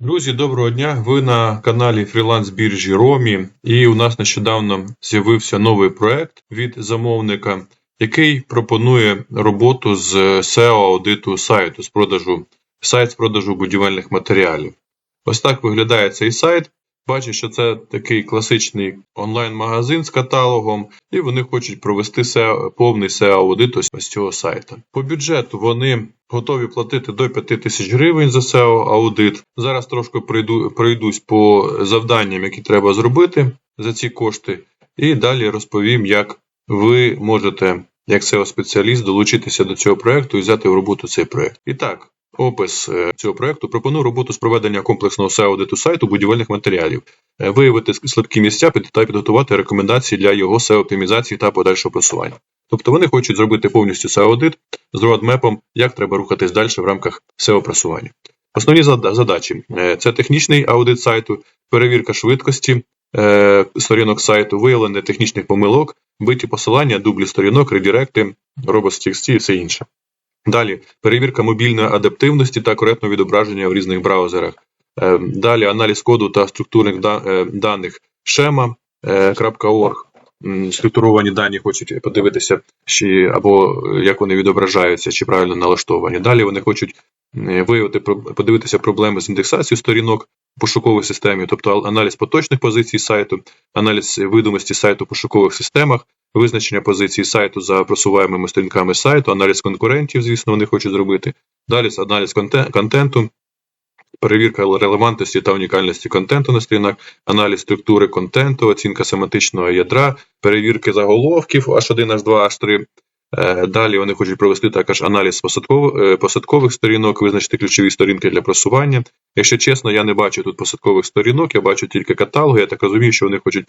Друзі, доброго дня! Ви на каналі Фріланс біржі Ромі, і у нас нещодавно з'явився новий проект від замовника, який пропонує роботу з SEO аудиту сайту з продажу сайт з продажу будівельних матеріалів. Ось так виглядає цей сайт. Бачу, що це такий класичний онлайн-магазин з каталогом, і вони хочуть провести SEO, повний SEO-аудит ось, ось цього сайта. По бюджету вони готові платити до 5 тисяч гривень за SEO-аудит. Зараз трошки пройду, пройдусь по завданням, які треба зробити за ці кошти, і далі розповім, як ви можете, як SEO-спеціаліст, долучитися до цього проекту і взяти в роботу цей проект. І так, опис е, цього проекту пропоную роботу з проведення комплексного SEO-аудиту сайту будівельних матеріалів, е, виявити слабкі місця та підготувати рекомендації для його SEO-оптимізації та подальшого просування. Тобто вони хочуть зробити повністю SEO-аудит з роадмепом, як треба рухатись далі в рамках SEO-просування. Основні задачі Е, це технічний аудит сайту, перевірка швидкості сторінок сайту, виявлення технічних помилок, биті посилання, дублі сторінок, редиректи, robots.txt і все інше. Далі перевірка мобільної адаптивності та коректного відображення в різних браузерах. Е, Далі аналіз коду та структурних е, даних schema.org. Структуровані дані хочуть подивитися, чи або е, як вони відображаються, чи правильно налаштовані. Далі вони хочуть е, виявити подивитися проблеми з індексацією сторінок в пошуковій системі, тобто аналіз поточних позицій сайту, аналіз видимості сайту в пошукових системах, визначення позиції сайту за просуваємими сторінками сайту, аналіз конкурентів, звісно, вони хочуть зробити. Далі аналіз контенту, перевірка релевантності та унікальності контенту на сторінках, аналіз структури контенту, оцінка семантичного ядра, перевірки заголовків H1, H2, H3. Е, Далі вони хочуть провести також аналіз посадкових, е, сторінок, визначити ключові сторінки для просування. Якщо чесно, я не бачу тут посадкових сторінок, я бачу тільки каталоги. Я так розумію, що вони хочуть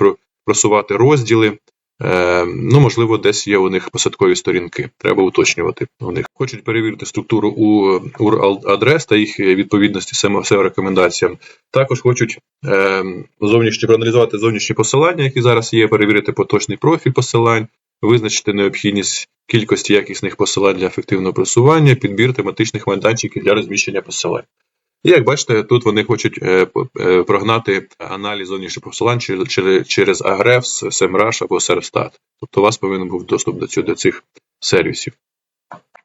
просувати розділи. Е, ну, можливо, десь є у них посадкові сторінки. Треба уточнювати у них. Хочуть перевірити структуру у URL-адрес та їх відповідності SEO рекомендаціям. Також хочуть е, зовнішні проаналізувати зовнішні посилання, які зараз є, перевірити поточний профіль посилань, визначити необхідність кількості якісних посилань для ефективного просування, підбір тематичних майданчиків для розміщення посилань. І як бачите, тут вони хочуть е, е, прогнати аналіз зовнішніх посилань через, Ahrefs, SEMrush або SERPstat. Тобто у вас повинен був доступ до, цього, до цих сервісів.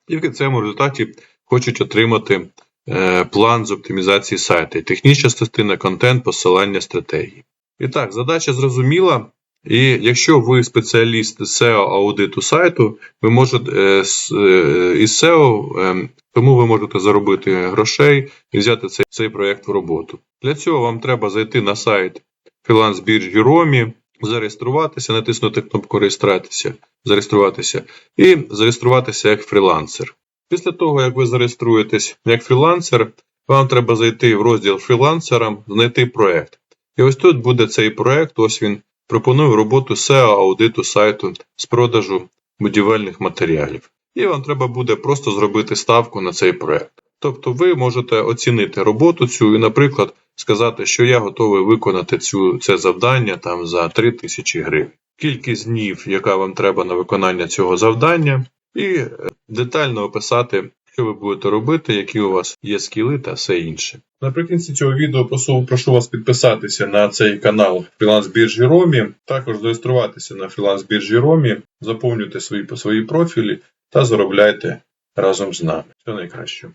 І в кінцевому результаті хочуть отримати е, план з оптимізації сайту, технічна частина, контент, посилання, стратегії. І так, задача зрозуміла. І якщо ви спеціаліст SEO аудиту сайту, ви можете із SEO, е, тому ви можете заробити грошей і взяти цей, цей проєкт в роботу. Для цього вам треба зайти на сайт фріланс-біржі Ромі, зареєструватися, натиснути кнопку реєструватися, зареєструватися і зареєструватися як фрілансер. Після того, як ви зареєструєтесь як фрілансер, вам треба зайти в розділ фрілансерам, знайти проект. І ось тут буде цей проект, ось він пропонує роботу SEO аудиту сайту з продажу будівельних матеріалів. І вам треба буде просто зробити ставку на цей проект. Тобто ви можете оцінити роботу цю і, наприклад, сказати, що я готовий виконати цю, це завдання там за 3 тисячі гривень. Кількість днів, яка вам треба на виконання цього завдання, і е, детально описати, що ви будете робити, які у вас є скіли та все інше. Наприкінці цього відео прошу, прошу вас підписатися на цей канал Фріланс біржі Ромі, також зареєструватися на Фріланс біржі Ромі, заповнюйте свої, свої профілі та заробляйте разом з нами. Все найкраще.